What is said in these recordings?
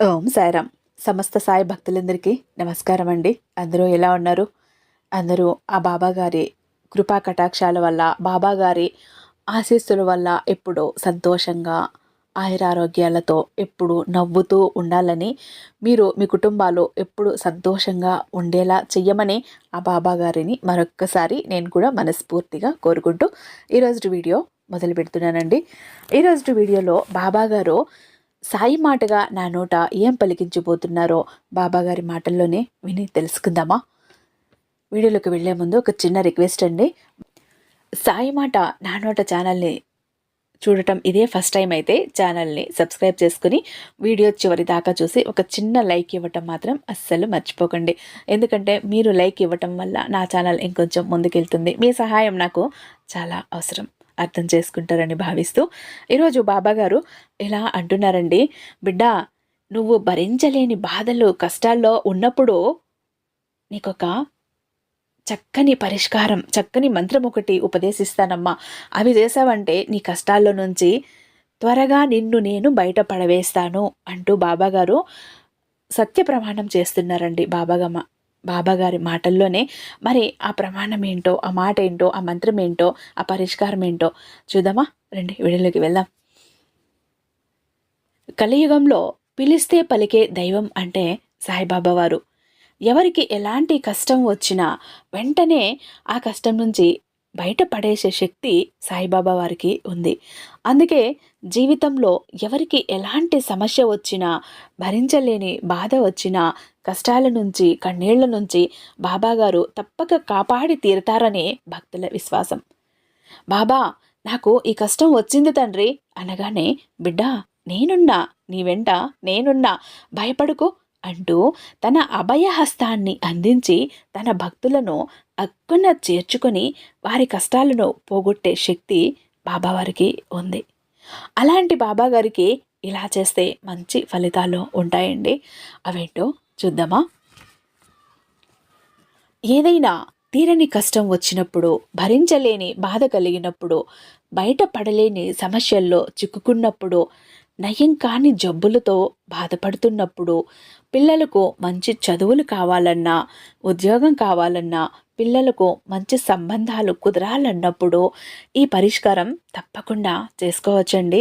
ఓం సాయిరామ్. సమస్త సాయి భక్తులందరికీ నమస్కారం అండి అందరూ ఎలా ఉన్నారు? అందరూ ఆ బాబా గారి కృపా కటాక్షాల వల్ల బాబా గారి ఆశీస్సుల వల్ల ఎప్పుడూ సంతోషంగా ఆయురారోగ్యాలతో ఎప్పుడు నవ్వుతూ ఉండాలని మీరు మీ కుటుంబాలు ఎప్పుడు సంతోషంగా ఉండేలా చెయ్యమని ఆ బాబా గారిని మరొక్కసారి నేను కూడా మనస్ఫూర్తిగా కోరుకుంటూ ఈరోజు వీడియో మొదలు పెడుతున్నానండి. ఈరోజు వీడియోలో బాబా గారు సాయి మాటగా నా నోట ఏం పలికించబోతున్నారో బాబాగారి మాటల్లోనే విని తెలుసుకుందామా? వీడియోలోకి వెళ్ళే ముందు ఒక చిన్న రిక్వెస్ట్ అండి. సాయి మాట నా నోట ఛానల్ని చూడటం ఇదే ఫస్ట్ టైం అయితే ఛానల్ని సబ్స్క్రైబ్ చేసుకుని వీడియో చివరి దాకా చూసి ఒక చిన్న లైక్ ఇవ్వటం మాత్రం అస్సలు మర్చిపోకండి. ఎందుకంటే మీరు లైక్ ఇవ్వటం వల్ల నా ఛానల్ ఇంకొంచెం ముందుకెళ్తుంది. మీ సహాయం నాకు చాలా అవసరం. అర్థం చేసుకుంటారని భావిస్తూ ఈరోజు బాబాగారు ఇలా అంటున్నారండి బిడ్డ నువ్వు భరించలేని బాధలు కష్టాల్లో ఉన్నప్పుడు నీకొక చక్కని పరిష్కారం చక్కని మంత్రం ఒకటి ఉపదేశిస్తానమ్మా. అవి చేసావంటే నీ కష్టాల్లో నుంచి త్వరగా నిన్ను నేను బయట పడవేస్తాను అంటూ బాబాగారు సత్య ప్రమాణం చేస్తున్నారండి బాబాగమ్మ. బాబాగారి మాటల్లోనే మరి ఆ ప్రమాణం ఏంటో ఆ మాట ఏంటో ఆ మంత్రం ఏంటో ఆ పరిష్కారం ఏంటో చూద్దామా? రండి వీడియోలోకి వెళ్దాం. కలియుగంలో పిలిస్తే పలికే దైవం అంటే సాయిబాబా వారు. ఎవరికి ఎలాంటి కష్టం వచ్చినా వెంటనే ఆ కష్టం నుంచి బయటపడేసే శక్తి సాయిబాబా వారికి ఉంది. అందుకే జీవితంలో ఎవరికి ఎలాంటి సమస్య వచ్చినా భరించలేని బాధ వచ్చినా కష్టాల నుంచి కన్నీళ్ళ నుంచి బాబాగారు తప్పక కాపాడి తీరుతారనే భక్తుల విశ్వాసం. బాబా నాకు ఈ కష్టం వచ్చింది తండ్రి అనగానే బిడ్డ నేనున్నా నీ వెంట నేనున్నా భయపడుకో అంటూ తన అభయహస్తాన్ని అందించి తన భక్తులను అక్కున చేర్చుకొని వారి కష్టాలను పోగొట్టే శక్తి బాబావారికి ఉంది. అలాంటి బాబాగారికి ఇలా చేస్తే మంచి ఫలితాలు ఉంటాయండి. అవేంటో చూద్దామా? ఏదైనా తీరని కష్టం వచ్చినప్పుడు భరించలేని బాధ కలిగినప్పుడు బయటపడలేని సమస్యల్లో చిక్కుకున్నప్పుడు నయం కాని జబ్బులతో బాధపడుతున్నప్పుడు పిల్లలకు మంచి చదువులు కావాలన్నా ఉద్యోగం కావాలన్నా పిల్లలకు మంచి సంబంధాలు కుదరాలన్నప్పుడు ఈ పరిష్కారం తప్పకుండా చేసుకోవచ్చండి.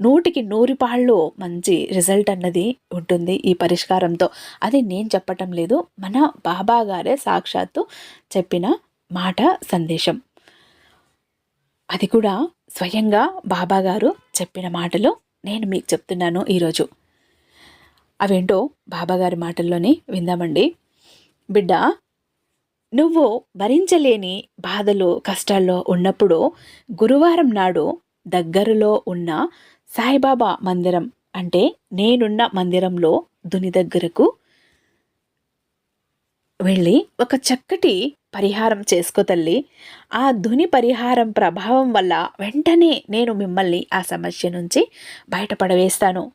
నూటికి నూరి పాళ్ళు మంచి రిజల్ట్ అన్నది ఉంటుంది ఈ పరిష్కారంతో. అది నేను చెప్పటం లేదు మన బాబా గారే సాక్షాత్తు చెప్పిన మాట సందేశం. అది కూడా స్వయంగా బాబా గారు చెప్పిన మాటలు నేను మీకు చెప్తున్నాను ఈరోజు. అవేంటో బాబాగారి మాటల్లోనే విందామండి. బిడ్డ నువ్వు భరించలేని బాధలు కష్టాల్లో ఉన్నప్పుడు గురువారం నాడు దగ్గరలో ఉన్న సాయిబాబా మందిరం అంటే నేనున్న మందిరంలో దుని దగ్గరకు వెళ్ళి ఒక చక్కటి పరిహారం చేసుకో తల్లి. ఆ ధుని పరిహారం ప్రభావం వల్ల వెంటనే నేను మిమ్మల్ని ఆ సమస్య నుంచి బయటపడవేస్తాను.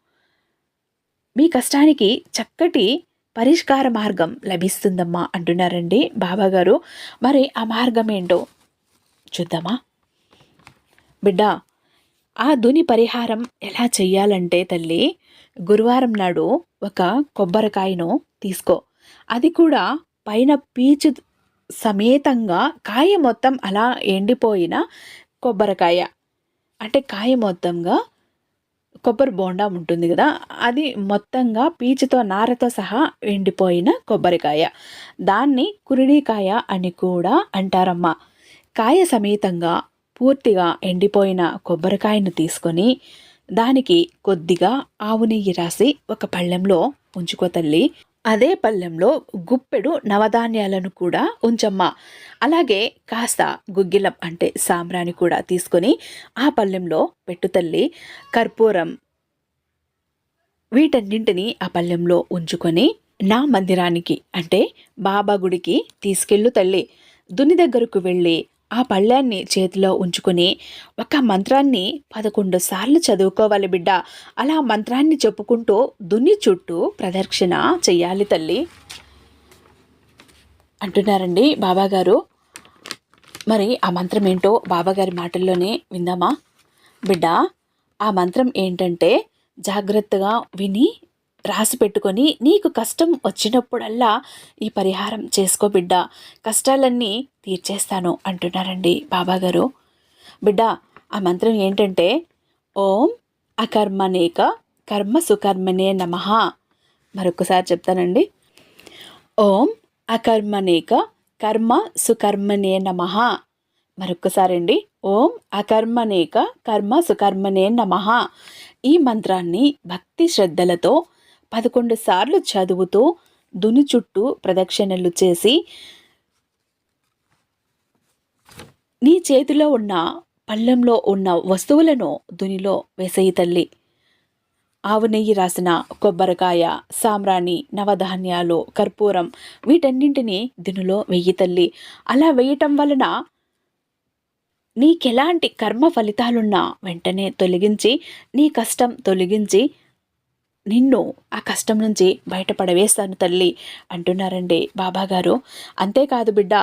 మీ కష్టానికి చక్కటి పరిష్కార మార్గం లభిస్తుందమ్మా అంటున్నారండి బాబాగారు. మరి ఆ మార్గం ఏంటో చూద్దామా? బిడ్డ ఆ దుని పరిహారం ఎలా చెయ్యాలంటే తల్లి గురువారం నాడు ఒక కొబ్బరికాయను తీసుకో. అది కూడా పైన పీచు సమేతంగా కాయ మొత్తం అలా ఎండిపోయిన కొబ్బరికాయ. అంటే కాయ మొత్తంగా కొబ్బరి బోండా ఉంటుంది కదా అది మొత్తంగా పీచుతో నారతో సహా ఎండిపోయిన కొబ్బరికాయ. దాన్ని కురిడికాయ అని కూడా అంటారమ్మా. కాయ సమేతంగా పూర్తిగా ఎండిపోయిన కొబ్బరికాయను తీసుకొని దానికి కొద్దిగా ఆవు నెయ్యి రాసి ఒక పళ్ళెంలో ఉంచుకో తల్లి. అదే పళ్ళెంలో గుప్పెడు నవధాన్యాలను కూడా ఉంచమ్మా. అలాగే కాస్త గుగ్గిలం అంటే సాంబ్రాని కూడా తీసుకొని ఆ పళ్ళెంలో పెట్టు తల్లి కర్పూరం వీటన్నింటినీ ఆ పళ్ళెంలో ఉంచుకొని నా మందిరానికి అంటే బాబా గుడికి తీసుకెళ్ళు తల్లి. దుని దగ్గరకు వెళ్ళి ఆ పళ్ళాన్ని చేతిలో ఉంచుకుని ఒక మంత్రాన్ని పదకొండు సార్లు చదువుకోవాలి బిడ్డ. అలా మంత్రాన్ని చెప్పుకుంటూ దున్ని చుట్టూ ప్రదక్షిణ చెయ్యాలి తల్లి. అంటున్నారండి బాబాగారు. మరి ఆ మంత్రం ఏంటో బాబాగారి మాటల్లోనే విందామా? బిడ్డ ఆ మంత్రం ఏంటంటే జాగ్రత్తగా విని రాసి పెట్టుకొని నీకు కష్టం వచ్చినప్పుడల్లా ఈ పరిహారం చేసుకో బిడ్డ. కష్టాలన్నీ తీర్చేస్తాను అంటున్నారండి బాబాగారు. బిడ్డ ఆ మంత్రం ఏంటంటే ఓం అకర్మనేక కర్మ సుకర్మనే నమ. మరొకసారి చెప్తానండి. ఓం అకర్మనేక కర్మ సుకర్మనే నమ. మరొక్కసారి అండి ఓం అకర్మనేక కర్మ సుకర్మనే నమ. ఈ మంత్రాన్ని భక్తి శ్రద్ధలతో పదకొండు సార్లు చదువుతూ దుని చుట్టూ ప్రదక్షిణలు చేసి నీ చేతిలో ఉన్న పళ్ళెంలో ఉన్న వస్తువులను దునిలో వేసేయి తల్లి. ఆవు నెయ్యి రాసిన కొబ్బరికాయ సామ్రాణి నవధాన్యాలు కర్పూరం వీటన్నింటినీ దినులో వెయ్యి తల్లి. అలా వేయటం వలన నీకెలాంటి కర్మ ఫలితాలున్నా వెంటనే తొలగించి నీ కష్టం తొలగించి నిన్ను ఆ కష్టం నుంచి బయటపడవేస్తాను తల్లి అంటున్నారండి బాబాగారు. అంతేకాదు బిడ్డ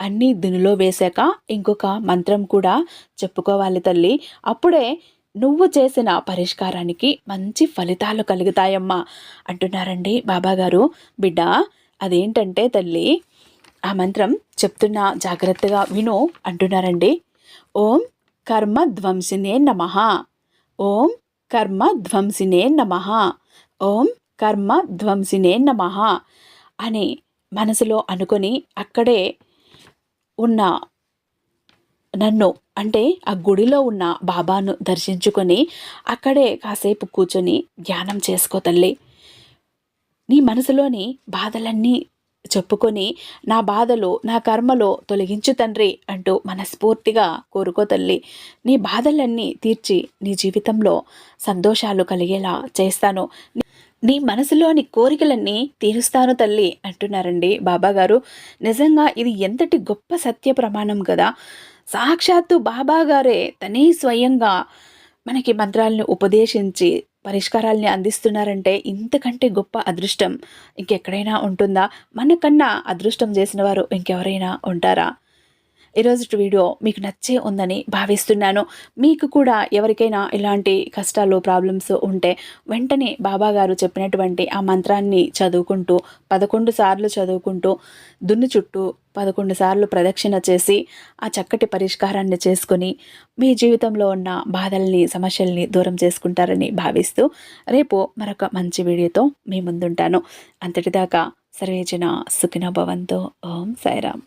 అన్నీ దినులో వేశాక ఇంకొక మంత్రం కూడా చెప్పుకోవాలి తల్లి. అప్పుడే నువ్వు చేసిన పరిష్కారానికి మంచి ఫలితాలు కలుగుతాయమ్మా అంటున్నారండి బాబాగారు. బిడ్డ అదేంటంటే తల్లి ఆ మంత్రం చెప్తున్నా జాగ్రత్తగా విను అంటున్నారండి. ఓం కర్మ ధ్వంసినే నమ. ఓం కర్మ ధ్వంసినే నమ. ఓం కర్మ ధ్వంసినే నమ అని మనసులో అనుకొని అక్కడే ఉన్న నన్ను అంటే ఆ గుడిలో ఉన్న బాబాను దర్శించుకొని అక్కడే కాసేపు కూర్చొని ధ్యానం చేసుకో తల్లి. నీ మనసులోని బాధలన్నీ చెప్పుకొని నా బాధలు నా కర్మలో తొలగించు తండ్రి అంటూ మనస్ఫూర్తిగా కోరుకో తల్లి. నీ బాధలన్నీ తీర్చి నీ జీవితంలో సంతోషాలు కలిగేలా చేస్తాను. నీ మనసులోని కోరికలన్నీ తీరుస్తాను తల్లి అంటున్నారండి బాబాగారు. నిజంగా ఇది ఎంతటి గొప్ప సత్య ప్రమాణం కదా! సాక్షాత్తు బాబాగారే తనే స్వయంగా మనకి మంత్రాలను ఉపదేశించి పరిష్కారాల్ని అందిస్తున్నారంటే ఇంతకంటే గొప్ప అదృష్టం. ఇంకెక్కడైనా ఉంటుందా? మనకన్నా అదృష్టం చేసిన వారు ఇంకెవరైనా ఉంటారా? ఈరోజు వీడియో మీకు నచ్చే ఉందని భావిస్తున్నాను. మీకు కూడా ఎవరికైనా ఇలాంటి కష్టాలు ప్రాబ్లమ్స్ ఉంటే వెంటనే బాబా గారు చెప్పినటువంటి ఆ మంత్రాన్ని చదువుకుంటూ పదకొండు సార్లు చదువుకుంటూ దున్ను చుట్టూ పదకొండు సార్లు ప్రదక్షిణ చేసి ఆ చక్కటి పరిష్కారాన్ని చేసుకుని మీ జీవితంలో ఉన్న బాధల్ని సమస్యల్ని దూరం చేసుకుంటారని భావిస్తూ రేపు మరొక మంచి వీడియోతో మీ ముందుంటాను. అంతటిదాకా సర్వేజన సుఖినభవంతో ఓం సాయిరామ్.